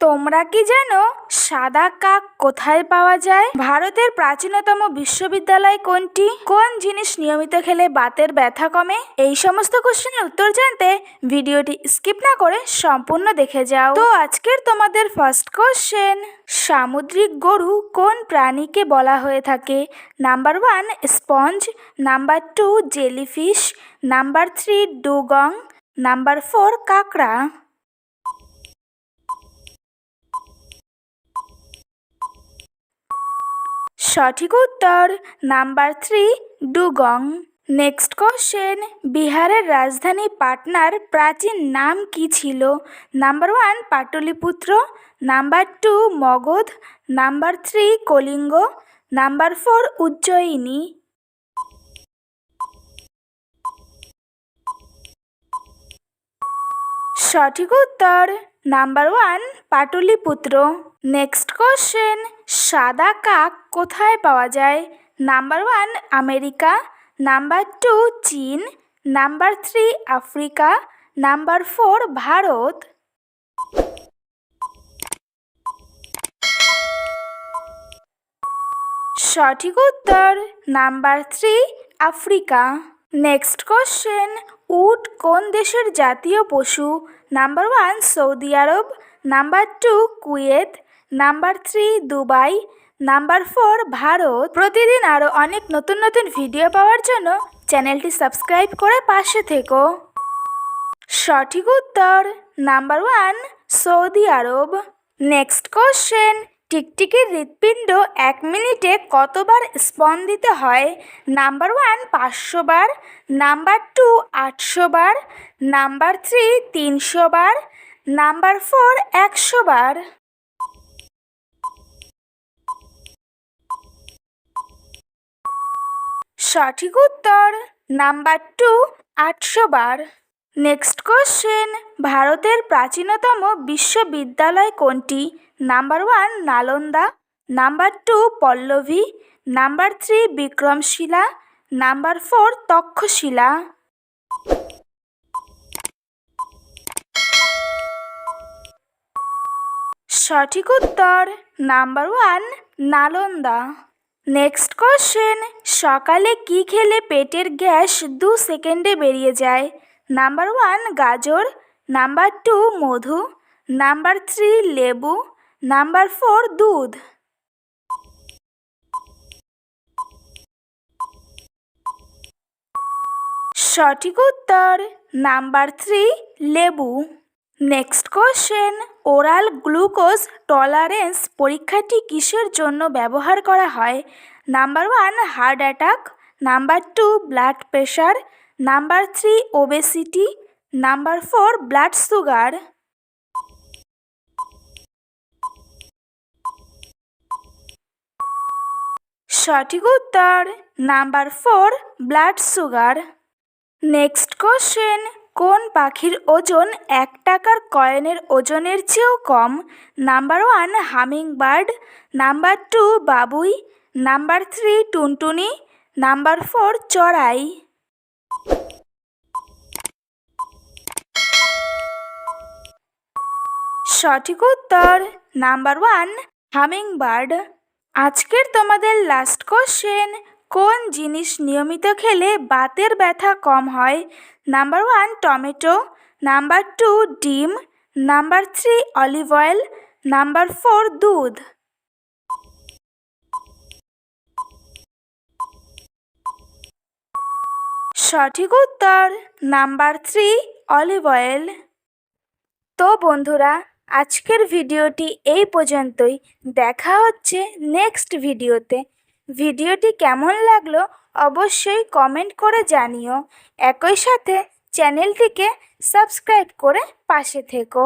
তোমরা কি জানো সাদা কাক কোথায় পাওয়া যায়? ভারতের প্রাচীনতম বিশ্ববিদ্যালয় কোনটি? কোন জিনিস নিয়মিত খেলে বাতের ব্যথা কমে? এই সমস্ত কোশ্চেনের উত্তর জানতে ভিডিওটি স্কিপ না করে সম্পূর্ণ দেখে যাও। তো আজকের তোমাদের ফার্স্ট কোশ্চেন সামুদ্রিক গরু কোন প্রাণীকে বলা হয়ে থাকে? Number one sponge number two jellyfish number three dugong number four কাঁকড়া। সঠিক উত্তর number three dugong next question বিহারের রাজধানী পাটনার প্রাচীন নাম কি ছিল? Number one Pataliputra. Number two Magadh. Number three Kalinga. Number four Ujjayini. সঠিক উত্তর number one Pataliputra. Next question সাদা কাক কোথায় পাওয়া যায়? Number one America. Number two চীন। Number three Africa. Number four Bharat. সঠিক উত্তর number three Africa. Next question উট কোন দেশের জাতীয় পশু? নাম্বার ওয়ান সৌদি আরব। Number two Kuwait. Number three, Dubai. Number four, Bharat. প্রতিদিন আরও অনেক নতুন নতুন ভিডিও পাওয়ার জন্য চ্যানেলটি সাবস্ক্রাইব করে পাশে থেকো। সঠিক উত্তর, নাম্বার ওয়ান, সৌদি আরব। নেক্সট কোশ্চেন, টিকটিকির হৃৎপিণ্ড এক মিনিটে কতবার স্পন্দিত হয়? নাম্বার ওয়ান, পাঁচশো বার। নাম্বার টু, আটশো বার। নাম্বার থ্রি, তিনশো বার। নাম্বার ফোর, একশো বার। সঠিক উত্তর নাম্বার টু আটশো বার। নেক্সট কোশ্চেন ভারতের প্রাচীনতম বিশ্ববিদ্যালয় কোনটি? Number one Nalanda. Number two Pallavi. Number three Vikramshila. Number four Takshashila. সঠিক উত্তর number one Nalanda. Next question সকালে কি খেলে পেটের গ্যাস দু সেকেন্ডে বেরিয়ে যায়? নাম্বার ওয়ান গাজর. নাম্বার টু মধু. নাম্বার থ্রি লেবু. নাম্বার ফোর দুধ. সঠিক উত্তর নাম্বার থ্রি লেবু. Next question oral glucose tolerance পরীক্ষাটি কিসের জন্য ব্যবহার করা হয়? Number one heart attack number two blood pressure number three obesity number four blood sugar সঠিক উত্তর number four blood sugar next question কোন পাখির ওজন এক টাকার কয়েনের ওজনের চেয়েও কম? Number one hummingbird number two, বাবুই। নাম্বার থ্রি, টুনটুনি। নাম্বার ফোর, চড়াই। সঠিক উত্তর, নাম্বার ওয়ান হামিং বার্ড আজকের তোমাদের লাস্ট কোশ্চেন কোন জিনিস নিয়মিত খেলে বাতের ব্যথা কম হয়? Number one, tomato. Number two, ডিম। Number three, olive oil. Number four, দুধ। সঠিক উত্তর, নাম্বার থ্রি, অলিভ অয়েল। তো বন্ধুরা, আজকের ভিডিওটি এই পর্যন্তই। দেখা হচ্ছে নেক্সট ভিডিওতে। ভিডিওটি কেমন লাগল অবশ্যই কমেন্ট করে জানিও। একই সাথে চ্যানেলটিকে সাবস্ক্রাইব করে পাশে থেকো।